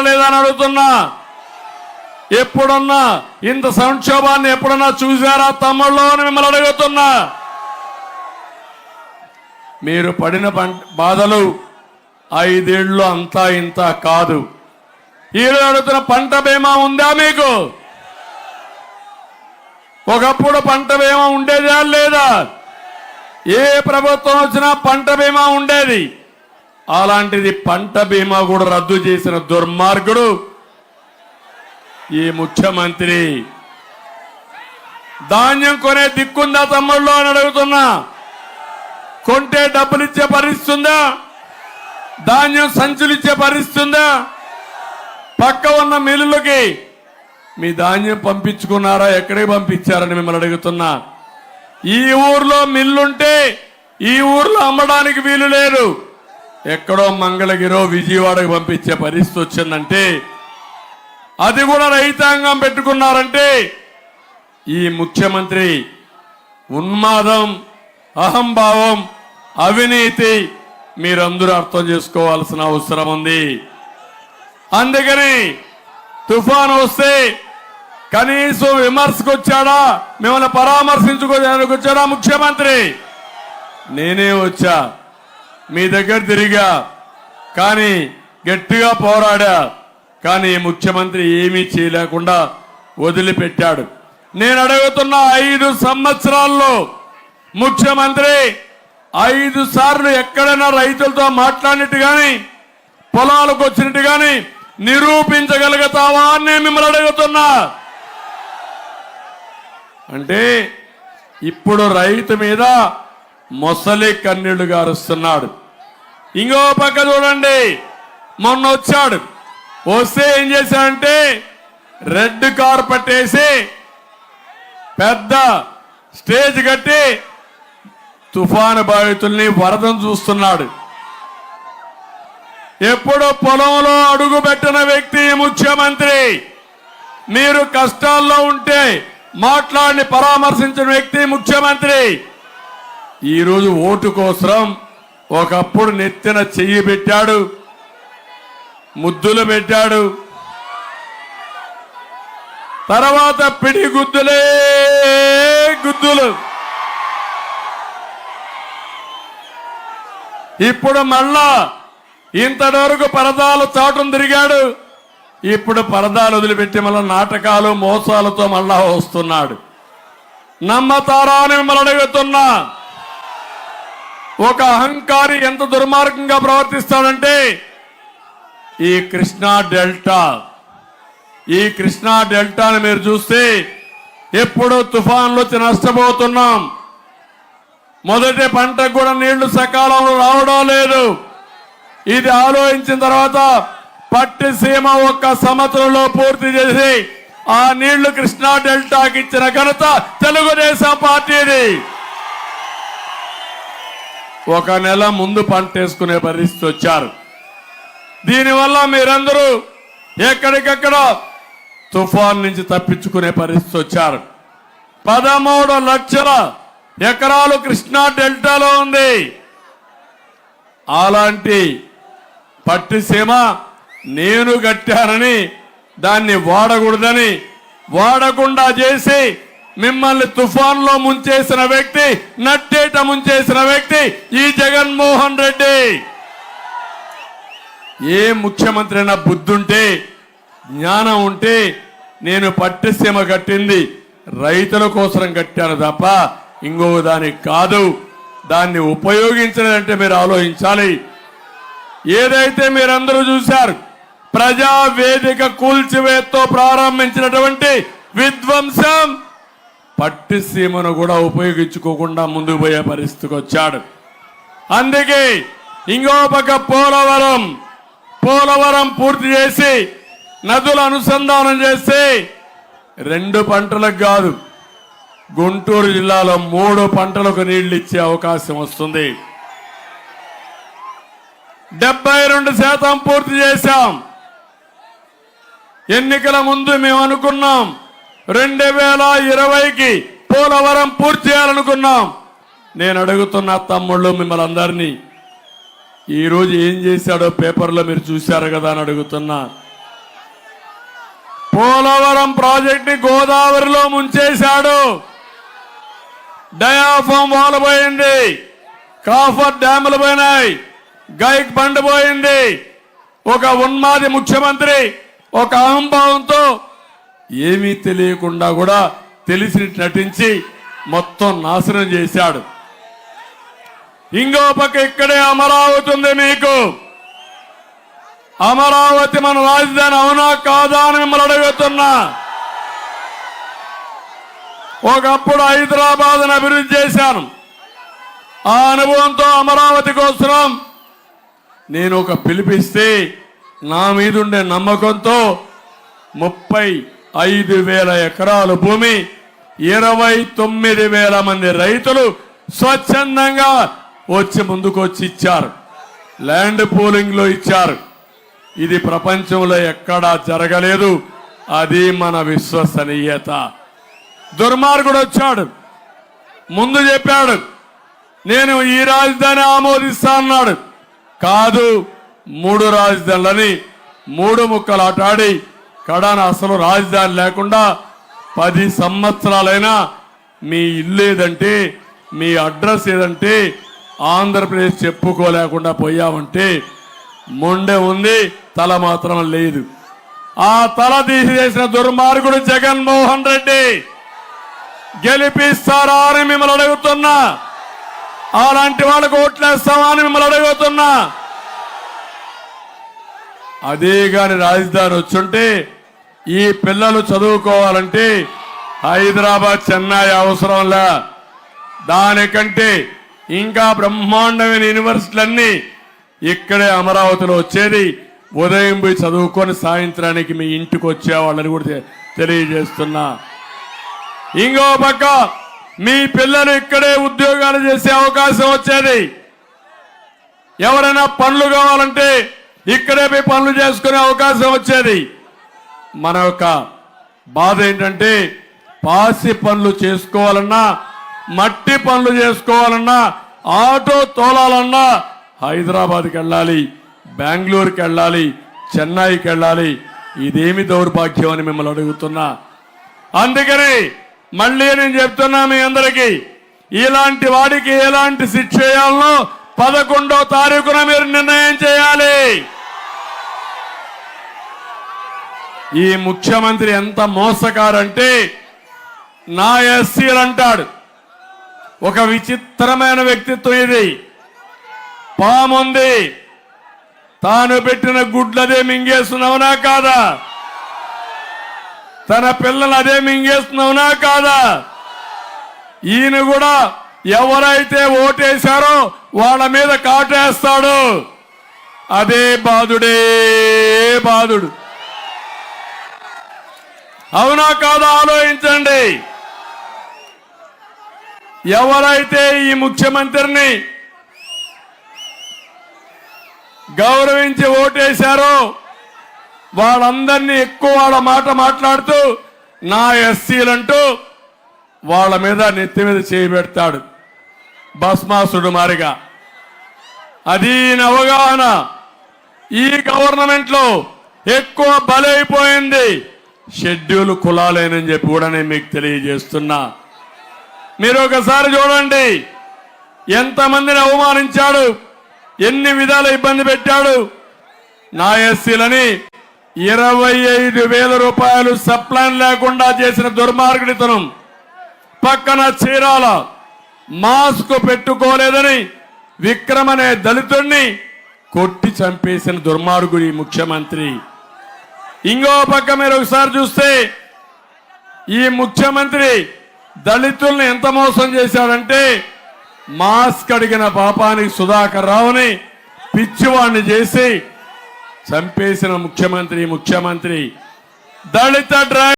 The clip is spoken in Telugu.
లేదా అని అడుగుతున్నా. ఎప్పుడన్నా ఇంత సంక్షోభాన్ని ఎప్పుడన్నా చూసారా తమ్ముళ్ళు అని మిమ్మల్ని అడుగుతున్నా. మీరు పడిన బాధలు ఐదేళ్ళు అంతా ఇంత కాదు. ఈరోజు అడుగుతున్న పంట బీమా ఉందా మీకు? ఒకప్పుడు పంట బీమా ఉండేదా లేదా? ఏ ప్రభుత్వం వచ్చినా పంట బీమా ఉండేది? అలాంటిది పంట బీమా కూడా రద్దు చేసిన దుర్మార్గుడు ఈ ముఖ్యమంత్రి. ధాన్యం కొనే దిక్కుందా తమ్ముళ్ళు అని అడుగుతున్నా. కొంటే డబ్బులు ఇచ్చే పరిస్థితి ధాన్యం సంచులు ఇచ్చే పరిస్థితి పక్క ఉన్న మిల్లులకి మీ ధాన్యం పంపించుకున్నారా? ఎక్కడికి పంపించారని మిమ్మల్ని అడుగుతున్నా. ఈ ఊర్లో మిల్లుంటే ఈ ఊర్లో అమ్మడానికి వీలు లేదు. ఎక్కడో మంగళగిరో విజయవాడకు పంపించే పరిస్థితి వచ్చిందంటే అది కూడా రైతాంగం పెట్టుకున్నారంటే ఈ ముఖ్యమంత్రి ఉన్మాదం అహంభావం అవినీతి మీరందరూ అర్థం చేసుకోవాల్సిన అవసరం ఉంది. అందుకని తుఫాను వస్తే కనీసం విమర్శకు వచ్చాడా మిమ్మల్ని పరామర్శించుకోవడానికి వచ్చాడా ముఖ్యమంత్రి? నేనే వచ్చా. మీ దగ్గర తిరిగా. కానీ గట్టిగా పోరాడా. కానీ ముఖ్యమంత్రి ఏమీ చేయలేకుండా వదిలిపెట్టాడు. నేను అడుగుతున్న ఐదు సంవత్సరాల్లో ముఖ్యమంత్రి ఐదు సార్లు ఎక్కడైనా రైతులతో మాట్లాడినట్టు కానీ పొలాలకు వచ్చినట్టు కానీ నిరూపించగలుగుతావా అని నేను మిమ్మల్ని అడుగుతున్నా. అంటే ఇప్పుడు రైతు మీద మొసలి కన్నీళ్ళు గారుస్తున్నాడు. ఇంకో పక్క చూడండి. మొన్న వచ్చాడు. వస్తే ఏం చేశాడంటే రెడ్ కార్పెట్ వేసి పెద్ద స్టేజ్ కట్టి తుఫాను బాధితుల్ని వరదను చూస్తున్నాడు. ఎప్పుడు పొలంలో అడుగు పెట్టిన వ్యక్తి ముఖ్యమంత్రి. మీరు కష్టాల్లో ఉంటే మాట్లాడి పరామర్శించిన వ్యక్తి ముఖ్యమంత్రి. ఈరోజు ఓటు కోసం ఒకప్పుడు నెత్తిన చెయ్యి పెట్టాడు ముద్దులు పెట్టాడు. తర్వాత పిడి గుద్దులే గుద్దులు. ఇప్పుడు మళ్ళా ఇంతవరకు పరదాలు చాటు తిరిగాడు. ఇప్పుడు పరదాలు వదిలిపెట్టి మళ్ళీ నాటకాలు మోసాలతో మళ్ళా వస్తున్నాడు. నమ్మతారా అని మిమ్మల్ని అడుగుతున్నా. ఒక అహంకారి ఎంత దుర్మార్గంగా ప్రవర్తిస్తాడంటే ఈ కృష్ణా డెల్టా. ఈ కృష్ణా డెల్టాని మీరు చూస్తే ఎప్పుడో తుఫాన్లు వచ్చి నష్టపోతున్నాం. మొదటి పంటకు కూడా నీళ్ళు సకాలంలో రావడం లేదు. ఇది ఆలోచించిన తర్వాత పట్టిసీమ ఒక్క సంవత్సరంలో పూర్తి చేసి ఆ నీళ్ళు కృష్ణా డెల్టాకి ఇచ్చిన ఘనత తెలుగుదేశం పార్టీది. ఒక నెల ముందు పంట వేసుకునే పరిస్థితి వచ్చారు. దీనివల్ల మీరందరూ ఎక్కడికక్కడ తుఫాన్ నుంచి తప్పించుకునే పరిస్థితి వచ్చారు. పదమూడు లక్షల ఎకరాలు కృష్ణా డెల్టాలో ఉంది. అలాంటి పట్టిసీమ నేను కట్టానని దాన్ని వాడకూడదని వాడకుండా చేసి మిమ్మల్ని తుఫాన్లో ముంచేసిన వ్యక్తి నట్టేట ముంచేసిన వ్యక్తి ఈ జగన్మోహన్ రెడ్డి. ఏ ముఖ్యమంత్రి అయినా బుద్ధుంటే జ్ఞానం ఉంటే నేను పట్టిసీమ కట్టింది రైతుల కోసం కట్టాను తప్ప ఇంకో దానికి కాదు. దాన్ని ఉపయోగించలేదంటే మీరు ఆలోచించాలి. ఏదైతే మీరందరూ చూశారు ప్రజా వేదిక కూల్చివేత్తో ప్రారంభించినటువంటి విధ్వంసం పట్టిసీమను కూడా ఉపయోగించుకోకుండా ముందుకు పోయే పరిస్థితికి వచ్చాడు. అందుకే ఇంకో పక్క పోలవరం పోలవరం పూర్తి చేసి నదులు అనుసంధానం చేసి రెండు పంటలకు కాదు గుంటూరు జిల్లాలో మూడు పంటలకు నీళ్ళు ఇచ్చే అవకాశం వస్తుంది. డెబ్బై రెండు శాతం పూర్తి చేశాం. ఎన్నికల ముందు మేము అనుకున్నాం రెండు వేల ఇరవైకి పోలవరం పూర్తి చేయాలనుకున్నాం. నేను అడుగుతున్న తమ్ముళ్ళు మిమ్మల్ని అందరినీ ఈరోజు ఏం చేశాడో పేపర్లో మీరు చూశారు కదా అని అడుగుతున్నా. పోలవరం ప్రాజెక్ట్ని గోదావరిలో ముంచేశాడు. డయాఫామ్ వాల్ పోయింది కాఫర్ డ్యాములు పోయినాయి గైక్ బండ్ పోయింది. ఒక ఉన్మాది ముఖ్యమంత్రి ఒక అహంభావంతో ఏమీ తెలియకుండా కూడా తెలిసి నటించి మొత్తం నాశనం చేశాడు. ఇంకో పక్క ఇక్కడే అమరావతి ఉంది మీకు. అమరావతి మన రాజధాని అవునా కాదా అని మిమ్మల్ని అడుగుతున్నా. ఒకప్పుడు హైదరాబాద్ అభివృద్ధి చేశాను. ఆ అనుభవంతో అమరావతి కోసం నేను ఒక పిలిపిస్తే నా మీదుండే నమ్మకంతో ముప్పై ఐదు వేల ఎకరాల భూమి ఇరవై తొమ్మిది వేల మంది రైతులు స్వచ్ఛందంగా వచ్చి ముందుకు వచ్చి ఇచ్చారు. ల్యాండ్ పూలింగ్లో ఇచ్చారు. ఇది ప్రపంచంలో ఎక్కడా జరగలేదు. అది మన విశ్వసనీయత. దుర్మార్గుడు వచ్చాడు. ముందు చెప్పాడు నేను ఈ రాజధాని ఆమోదిస్తా అన్నాడు. కాదు మూడు రాజధానులని మూడు ముక్కలు ఆటాడి కడాన అసలు రాజధాని లేకుండా పది సంవత్సరాలైనా మీ ఇల్లు ఏదంటే మీ అడ్రస్ ఏదంటే ఆంధ్రప్రదేశ్ చెప్పుకోలేకుండా పోయామంటే మొండె ఉంది తల మాత్రం లేదు. ఆ తల తీసేసిన దుర్మార్గుడు జగన్మోహన్ రెడ్డి గెలిపిస్తారా అని మిమ్మల్ని అడుగుతున్నా. అలాంటి వాళ్ళకు ఓట్లేస్తామా అని మిమ్మల్ని అడుగుతున్నా. అదే గాని రాజధాని వచ్చుంటే ఈ పిల్లలు చదువుకోవాలంటే హైదరాబాద్ చెన్నై అవసరంలా. దానికంటే ఇంకా బ్రహ్మాండమైన యూనివర్సిటీలన్నీ ఇక్కడే అమరావతిలో వచ్చేది. ఉదయం పోయి చదువుకొని సాయంత్రానికి మీ ఇంటికి వచ్చేవాళ్ళని కూడా తెలియజేస్తున్నా. ఇంకో పక్క మీ పిల్లలు ఇక్కడే ఉద్యోగాలు చేసే అవకాశం వచ్చేది. ఎవరైనా పనులు కావాలంటే ఇక్కడే పోయి పనులు చేసుకునే అవకాశం వచ్చేది. మన యొక్క బాధ ఏంటంటే పాసి పనులు చేసుకోవాలన్నా మట్టి పనులు చేసుకోవాలన్నా ఆటో తోలాలన్నా హైదరాబాద్కి వెళ్ళాలి బెంగళూరుకి వెళ్ళాలి చెన్నైకి వెళ్ళాలి. ఇదేమి దౌర్భాగ్యం అని మిమ్మల్ని అడుగుతున్నా. అందుకని మళ్ళీ నేను చెప్తున్నా మీ అందరికీ ఇలాంటి వాడికి ఎలాంటి శిక్ష చేయాలనో పదకొండో తారీఖున మీరు నిర్ణయం చేయాలి. ఈ ముఖ్యమంత్రి ఎంత మోసకారంటే నా ఎస్సీలు అంటాడు. ఒక విచిత్రమైన వ్యక్తిత్వం ఇది. పాముంది తాను పెట్టిన గుడ్లదే మింగేస్తున్నావునా కాదా? తన పిల్లలు అదే మింగేస్తున్నావునా కాదా? ఈయన కూడా ఎవరైతే ఓటేశారో వాళ్ళ మీద కాటేస్తాడు. అదే బాధుడే బాధుడు అవునా కాదా ఆలోచించండి. ఎవరైతే ఈ ముఖ్యమంత్రిని గౌరవించి ఓటేశారో వాళ్ళందరినీ ఎక్కువ వాళ్ళ మాట మాట్లాడుతూ నా ఎస్సీలంటూ వాళ్ళ మీద నెత్తి మీద చేయబెడతాడు భస్మాసుడు మారిగా. అది అవగాహన. ఈ గవర్నమెంట్లో ఎక్కువ బలైపోయింది. షెడ్యూల్ కులాలేనని చెప్పి కూడా నేను మీకు తెలియజేస్తున్నా. మీరు ఒకసారి చూడండి. ఎంతమందిని అవమానించాడు. ఎన్ని విధాల ఇబ్బంది పెట్టాడు. నా ఎస్సీలని ఇరవై ఐదు వేల రూపాయలు సప్లైన్ లేకుండా చేసిన దుర్మార్గుడితనం. పక్కన చీరాల మాస్క్ పెట్టుకోలేదని విక్రమ్ అనే దళితుణ్ణి కొట్టి చంపేసిన దుర్మార్గుడి ముఖ్యమంత్రి. ఇంకో పక్క మీరు ఒకసారి చూస్తే ఈ ముఖ్యమంత్రి దళితుల్ని ఎంత మోసం చేశాడంటే మాస్క్ అడిగిన పాపానికి సుధాకర్ రావుని పిచ్చివాణ్ణి చేసి చంపేసిన ముఖ్యమంత్రి ముఖ్యమంత్రి. దళిత డ్రై